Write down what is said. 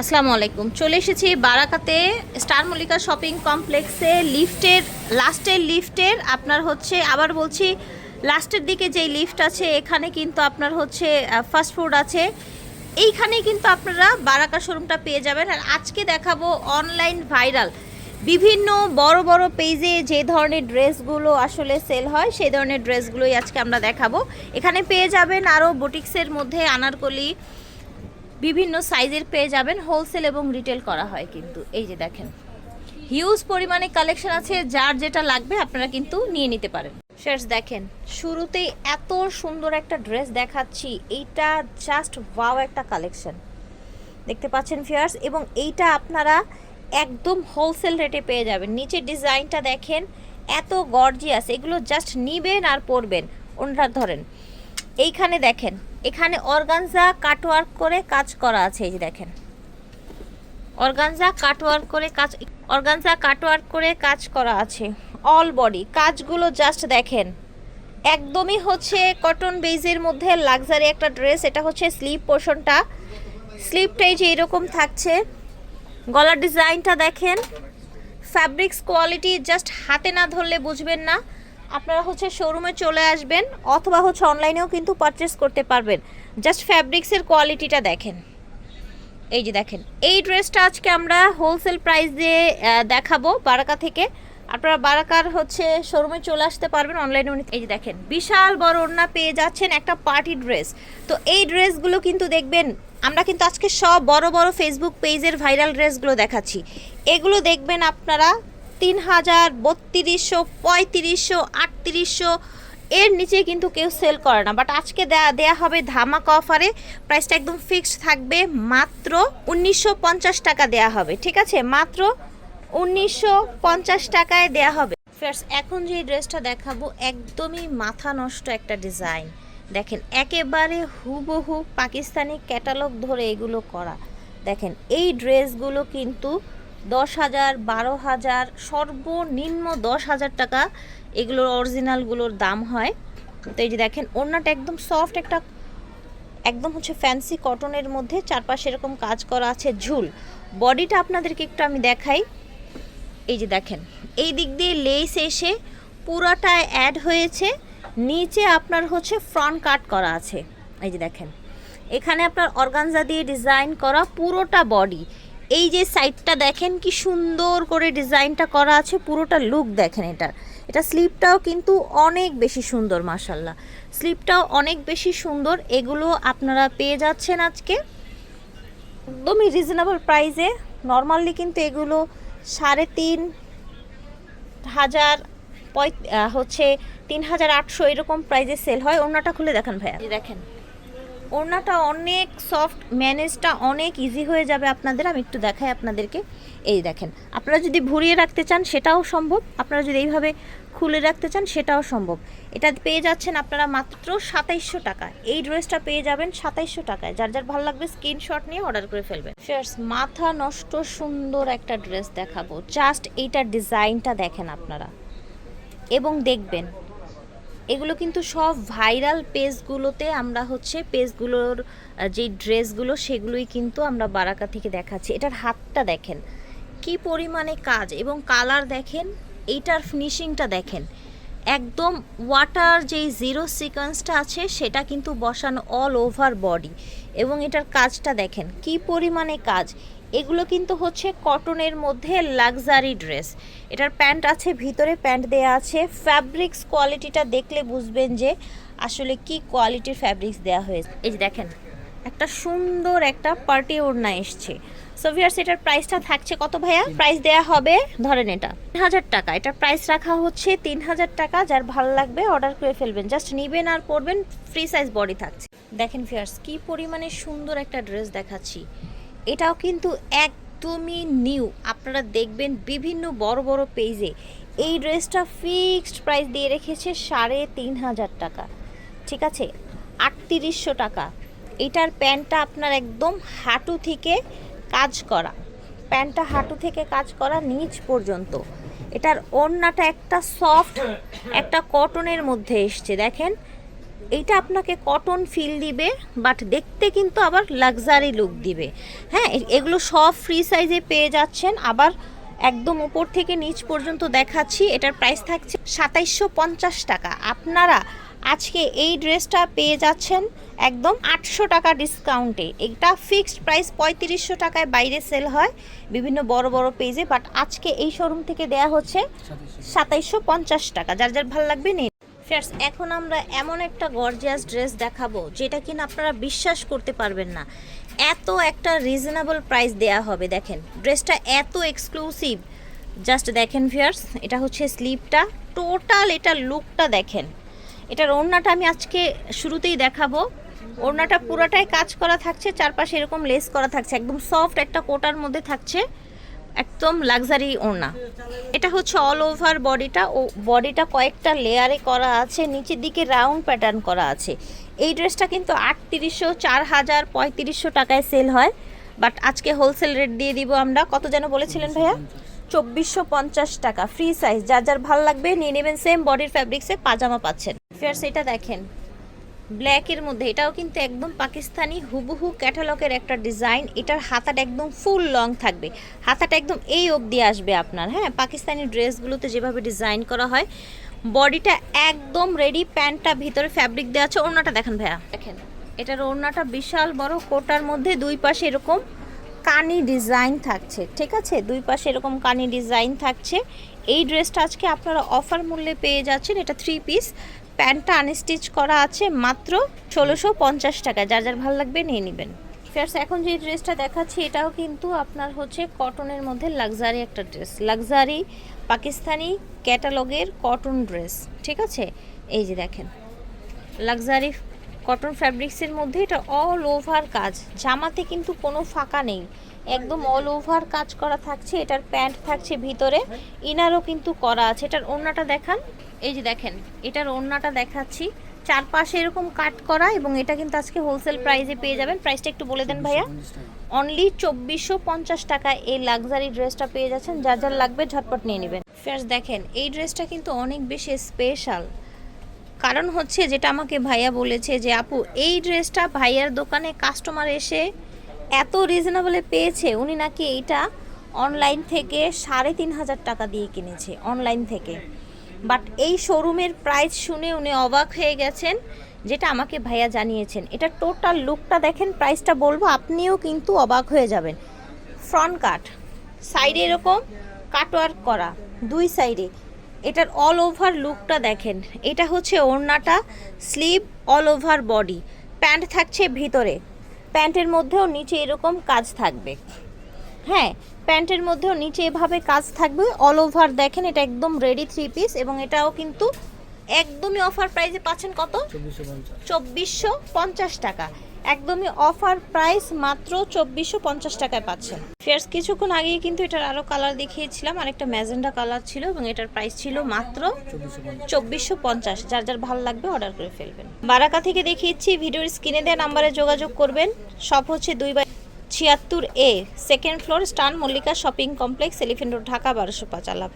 আসসালামু আলাইকুম। চলে এসেছি বারাকাতে স্টার মল্লিকা শপিং কমপ্লেক্সে লিফটের, লাস্টের লিফটের। আপনার হচ্ছে, আবার বলছি, লাস্টের দিকে যেই লিফট আছে, এখানে কিন্তু আপনার হচ্ছে ফাস্ট ফুড আছে। এইখানেই কিন্তু আপনারা বারাকা শোরুমটা পেয়ে যাবেন। আর আজকে দেখাবো অনলাইন ভাইরাল বিভিন্ন বড় বড় পেজে যে ধরনের ড্রেসগুলো আসলে সেল হয়, সেই ধরনের ড্রেসগুলোই আজকে আমরা দেখাবো। এখানে পেয়ে যাবেন আরও বুটিক্সের মধ্যে আনারকলি বিভিন্ন সাইজের পেয়ে যাবেন হোলসেল এবং রিটেল করা হয় কিন্তু। এই যে দেখেন, হিউজ পরিমাণে কালেকশন আছে, যার যেটা লাগবে আপনারা কিন্তু নিয়ে নিতে পারেন। শেয়ার্স দেখেন, শুরুতেই এত সুন্দর একটা ড্রেস দেখাচ্ছি, এইটা জাস্ট ওয়াও একটা কালেকশন। দেখতে পাচ্ছেন ফিয়ার্স এবং এইটা আপনারা একদম হোলসেল রেটে পেয়ে যাবেন। নিচের ডিজাইনটা দেখেন, এত গর্জিয়াস এগুলো জাস্ট নিবেন আর পরবেন। ওনারা ধরেন এইখানে দেখেন, এখানে অর্গানজা কাটওয়ার্ক করে কাজ করা আছে, এই যে দেখেন। অর্গানজা কাটওয়ার্ক করে কাজ, অর্গানজা কাটওয়ার্ক করে কাজ করা আছে অল বডি কাজগুলো জাস্ট দেখেন, একদমই হচ্ছে কটন বেজের মধ্যে লাক্সারি একটা ড্রেস এটা হচ্ছে স্লিপ পোর্শনটা স্লিপটাই যে এরকম থাকছে, গলার ডিজাইনটা দেখেন। ফ্যাব্রিক্স কোয়ালিটি জাস্ট হাতে না ধরলে বুঝবেন না। আপনারা হচ্ছে শোরুমে চলে আসবেন অথবা হচ্ছে অনলাইনেও কিন্তু পারচেস করতে পারবেন। জাস্ট ফ্যাব্রিক্সের কোয়ালিটিটা দেখেন। এই যে দেখেন, এই ড্রেসটা আজকে আমরা হোলসেল প্রাইস দিয়ে দেখাবো বারাকা থেকে। আপনারা বারাকার হচ্ছে শোরুমে চলে আসতে পারবেন অনলাইনে এই যে দেখেন, বিশাল বড় ওড়না পেয়ে যাচ্ছেন একটা পার্টি ড্রেস তো এই ড্রেসগুলো কিন্তু দেখবেন, আমরা কিন্তু আজকে সব বড় বড় ফেসবুক পেজের ভাইরাল ড্রেসগুলো দেখাচ্ছি। এগুলো দেখবেন আপনারা তিন হাজার বত্রিশশো পঁয়ত্রিশশো আটত্রিশশো। এর নিচে কিন্তু কেউ সেল করে না। বাট আজকে দেয়া দেয়া হবে ধামাকা অফারে প্রাইসটা একদম ফিক্সড থাকবে। মাত্র উনিশশো পঞ্চাশ টাকা দেয়া হবে। ঠিক আছে? মাত্র উনিশশো পঞ্চাশ টাকায় দেয়া হবে। ফ্রেন্ডস এখন যে ড্রেসটা দেখাবো, একদমই মাথা নষ্ট একটা ডিজাইন দেখেন, একেবারে হুবহু পাকিস্তানি ক্যাটালগ ধরে এগুলো করা। দেখেন, এই ড্রেসগুলো কিন্তু দশ হাজার, বারো হাজার, সর্বনিম্ন দশ হাজার টাকা এগুলোর অরিজিনালগুলোর দাম হয়। তো এই যে দেখেন, ওড়নাটা একদম সফট একটা, একদম হচ্ছে ফ্যান্সি কটনের মধ্যে চারপাশে এরকম কাজ করা আছে ঝুল। বডিটা আপনাদেরকে একটু আমি দেখাই। এই যে দেখেন, এই দিক দিয়ে লেস এসে পুরাটা অ্যাড হয়েছে, নিচে আপনার হচ্ছে ফ্রন্ট কাট করা আছে। এই যে দেখেন, এখানে আপনার অর্গানজা দিয়ে ডিজাইন করা পুরোটা বডি এই যে সাইডটা দেখেন, কি সুন্দর করে ডিজাইনটা করা আছে, পুরোটা লুক দেখেন এটার। এটা স্লিপটাও কিন্তু অনেক বেশি সুন্দর মাসাল্লাহ স্লিপটাও অনেক বেশি সুন্দর, এগুলো আপনারা পেয়ে যাচ্ছেন আজকে। একদমই রিজনেবল প্রাইসে নর্মালি কিন্তু এগুলো সাড়ে তিন হাজার হচ্ছে তিন হাজার আটশো এরকম প্রাইজে সেল হয়। ওড়নাটা খুলে দেখান ভাইয়া। দেখেন। ওড়নাটা অনেক সফট ম্যানেজটা অনেক ইজি হয়ে যাবে আপনাদের। আমি একটু দেখাই আপনাদেরকে। এই দেখেন, আপনারা যদি ভরিয়ে রাখতে চান, সেটাও সম্ভব। আপনারা যদি এইভাবে খুলে রাখতে চান, সেটাও সম্ভব। এটা পেয়ে যাচ্ছেন আপনারা মাত্র সাতাইশশো টাকা। এই ড্রেসটা পেয়ে যাবেন সাতাইশশো টাকায়। যার যার ভালো লাগবে স্ক্রিনশট নিয়ে অর্ডার করে ফেলবেন। ফিয়ার্স মাথা নষ্ট সুন্দর একটা ড্রেস দেখাবো। জাস্ট এইটার ডিজাইনটা দেখেন আপনারা। এবং দেখবেন এগুলো কিন্তু সব ভাইরাল পেজগুলোতে আমরা হচ্ছে পেজগুলোর যে ড্রেসগুলো সেগুলোই কিন্তু আমরা বারাকা থেকে দেখাচ্ছি। এটার হাতটা দেখেন, কি পরিমাণে কাজ এবং কালার দেখেন, এইটার ফিনিশিংটা দেখেন। একদম ওয়াটার যেই জিরো সিকোয়েন্সটা আছে, সেটা কিন্তু বসানো অল ওভার বডি এবং এটার কাজটা দেখেন, কি পরিমাণে কাজ। এগুলো কিন্তু হচ্ছে কটনের মধ্যে লাক্সারি ড্রেস। এটার প্যান্ট আছে, ভিতরে প্যান্ট দেয়া আছে। ফ্যাব্রিক্স কোয়ালিটিটা দেখলে বুঝবেন যে আসলে কি কোয়ালিটির ফ্যাব্রিক্স দেওয়া হয়েছে। এই যে দেখেন, একটা সুন্দর একটা পার্টি ওড়না এসছে। সো ভিয়ার্স এটার প্রাইসটা থাকছে কত ভাইয়া? প্রাইস দেয়া হবে, ধরেন এটা তিন হাজার টাকা। এটার প্রাইস রাখা হচ্ছে তিন হাজার টাকা। যার ভালো লাগবে অর্ডার করে ফেলবেন। জাস্ট নিবেন আর পরবেন ফ্রি সাইজ বডি থাকছে। দেখেন ভিয়ার্স কি পরিমাণে সুন্দর একটা ড্রেস দেখাচ্ছি। এটাও কিন্তু একদমই নিউ আপনারা দেখবেন বিভিন্ন বড় বড় পেজে এই ড্রেসটা ফিক্সড প্রাইস দিয়ে রেখেছে সাড়ে তিন হাজার টাকা। ঠিক আছে? আটত্রিশশো টাকা। এটার প্যান্টটা আপনার একদম হাঁটু থেকে কাজ করা। প্যান্টটা হাঁটু থেকে কাজ করা নিচ পর্যন্ত। এটার ওড়নাটা একটা সফট একটা কটনের মধ্যে এসছে। দেখেন এইটা আপনাকে কটন ফিল দিবে বাট দেখতে কিন্তু আবার লাক্সারি লুক দিবে। হ্যাঁ এগুলো সব ফ্রি সাইজে পেয়ে যাচ্ছেন। আবার একদম উপর থেকে নিচ পর্যন্ত দেখাচ্ছি এটার প্রাইস থাকছে সাতাইশশো পঞ্চাশ টাকা। আপনারা আজকে এই ড্রেসটা পেয়ে যাচ্ছেন একদম আটশো টাকা ডিসকাউন্টে এটা ফিক্সড প্রাইস পঁয়ত্রিশশো টাকায় বাইরে সেল হয় বিভিন্ন বড় বড় পেজে বাট আজকে এই শোরুম থেকে দেয়া হচ্ছে সাতাইশশো। পঞ্চাশ টাকা। যার যার ভালো লাগবে নিন ফ্রেন্ডস এখন আমরা এমন একটা গর্জিয়াস ড্রেস দেখাবো, যেটা কিনা আপনারা বিশ্বাস করতে পারবেন না। এত একটা রিজনেবল প্রাইস দেয়া হবে, দেখেন। ড্রেসটা এত এক্সক্লুসিভ জাস্ট দেখেন ফিয়ার্স এটা হচ্ছে স্লিপটা টোটাল এটা লুকটা দেখেন। এটার ওড়নাটা আমি আজকে শুরুতেই দেখাবো। ওড়নাটা পুরোটাই কাজ করা থাকছে, চারপাশে এরকম লেস করা থাকছে। একদম সফট একটা কোটার মধ্যে থাকছে। একদম লাক্সারি ওড়না। এটা হচ্ছে অল ওভার বডিটা ও বডিটা কয়েকটা লেয়ারে করা আছে, নিচের দিকে রাউন্ড প্যাটার্ন করা আছে। এই ড্রেসটা কিন্তু আটত্রিশশো, চার হাজার পঁয়ত্রিশশো টাকায় সেল হয়। বাট আজকে হোলসেল রেট দিয়ে দিব আমরা। কত যেন বলেছিলেন ভাইয়া? চব্বিশশো পঞ্চাশ টাকা। ফ্রি সাইজ যার যার ভালো লাগবে, নিয়ে নেবেন সেম বডির ফ্যাব্রিক্সে পাজামা পাচ্ছেন। ফেয়ার সেটা দেখেন। ব্ল্যাকের মধ্যে। এটাও কিন্তু একদম পাকিস্তানি হুবহু ক্যাটালগের একটা ডিজাইন। এটার হাতাটা একদম ফুল লং থাকবে। হাতাটা একদম এই অবধি আসবে আপনার হ্যাঁ? পাকিস্তানি ড্রেসগুলোতে যেভাবে ডিজাইন করা হয়, বডিটা একদম রেডি, প্যান্টটা ভিতরে ফ্যাব্রিক দেওয়া আছে। ওড়নাটা দেখেন ভাইয়া। দেখেন, এটার ওড়নাটা বিশাল বড়, কোটার মধ্যে দুই পাশে এরকম কানি ডিজাইন থাকছে, ঠিক আছে? দুই পাশে এরকম কানি ডিজাইন থাকছে। এই ড্রেসটা আজকে আপনারা অফার মূল্যে পেয়ে যাচ্ছেন। এটা থ্রি পিস প্যান্টটা আনস্টিচ করা আছে মাত্র ষোলোশো পঞ্চাশ টাকা। যার যার ভালো লাগবে নিয়ে নেবেন। ফ্রেন্ডস এখন যে ড্রেসটা দেখাচ্ছি, এটাও কিন্তু আপনার হচ্ছে কটনের মধ্যে লাক্সারি একটা ড্রেস। লাক্সারি পাকিস্তানি ক্যাটালগের কটন ড্রেস, ঠিক আছে? এই যে দেখেন, লাক্সারি কটন ফ্যাব্রিক্সের মধ্যে এটা অল ওভার কাজ। জামাতে কিন্তু কোনো ফাঁকা নেই। একদম অল ওভার কাজ করা থাকছে, এটার প্যান্ট থাকছে ভিতরে, ইনারও কিন্তু করা আছে। এটার ওড়নাটা দেখান। এই যে দেখেন, এটার ওড়নাটা দেখাচ্ছি। চারপাশে এরকম কাট করা এবং এটা কিন্তু আজকে হোলসেল প্রাইসে পেয়ে যাবেন। প্রাইসটা একটু বলে দেন ভাইয়া। অনলি চব্বিশশো পঞ্চাশ টাকা এই লাক্সারি ড্রেসটা পেয়ে যাচ্ছেন। যা যার লাগবে ঝটপট নিয়ে নেবেন। ফার্স্ট দেখেন, এই ড্রেসটা কিন্তু অনেক বেশি স্পেশাল কারণ হচ্ছে যেটা আমাকে ভাইয়া বলেছে যে, আপু, এই ড্রেসটা ভাইয়ার দোকানে কাস্টমার এসে এত রিজনেবলে পেয়েছে, উনি নাকি এইটা অনলাইন থেকে সাড়ে তিন হাজার টাকা দিয়ে কিনেছে অনলাইন থেকে। বাট এই শোরুমের প্রাইস শুনে উনি অবাক হয়ে গেছেন, যেটা আমাকে ভাইয়া জানিয়েছেন। এটা টোটাল লুকটা দেখেন প্রাইসটা বলব, আপনিও কিন্তু অবাক হয়ে যাবেন। ফ্রন্ট কাট সাইডে এরকম কাটওয়ার্ক করা, দুই সাইডে এটার অল ওভার লুকটা দেখেন। এটা হচ্ছে ওড়নাটা sleeve all over body pant থাকছে ভিতরে। প্যান্টের মধ্যেও নিচে এরকম কাজ থাকবে। হ্যাঁ প্যান্টের মধ্যেও নিচে এভাবে কাজ থাকবে। অল ওভার দেখেন এটা একদম রেডি থ্রি পিস এবং এটাও কিন্তু একদমই অফার প্রাইসে পাচ্ছেন কত? চব্বিশশো পঞ্চাশ টাকা। একদমই অফার প্রাইস মাত্র চব্বিশশো পঞ্চাশ টাকায় পাচ্ছেন। ফেয়ার্স কিছুক্ষণ আগেই কিন্তু এটার আরও কালার দেখিয়েছিলাম, আরেকটা ম্যাজেন্ডা কালার ছিল এবং এটার প্রাইস ছিল মাত্র চব্বিশশো পঞ্চাশ। যার যার ভালো লাগবে অর্ডার করে ফেলবেন। বারাকা থেকে দেখিয়েছি, ভিডিওর স্ক্রিনে দেওয়া নাম্বারে যোগাযোগ করবেন। সব হচ্ছে দুই বাই ছিয়াত্তর A, second floor stun Mallika shopping complex, elephant road, Dhaka বারোশো পাঁচ আল্লাহ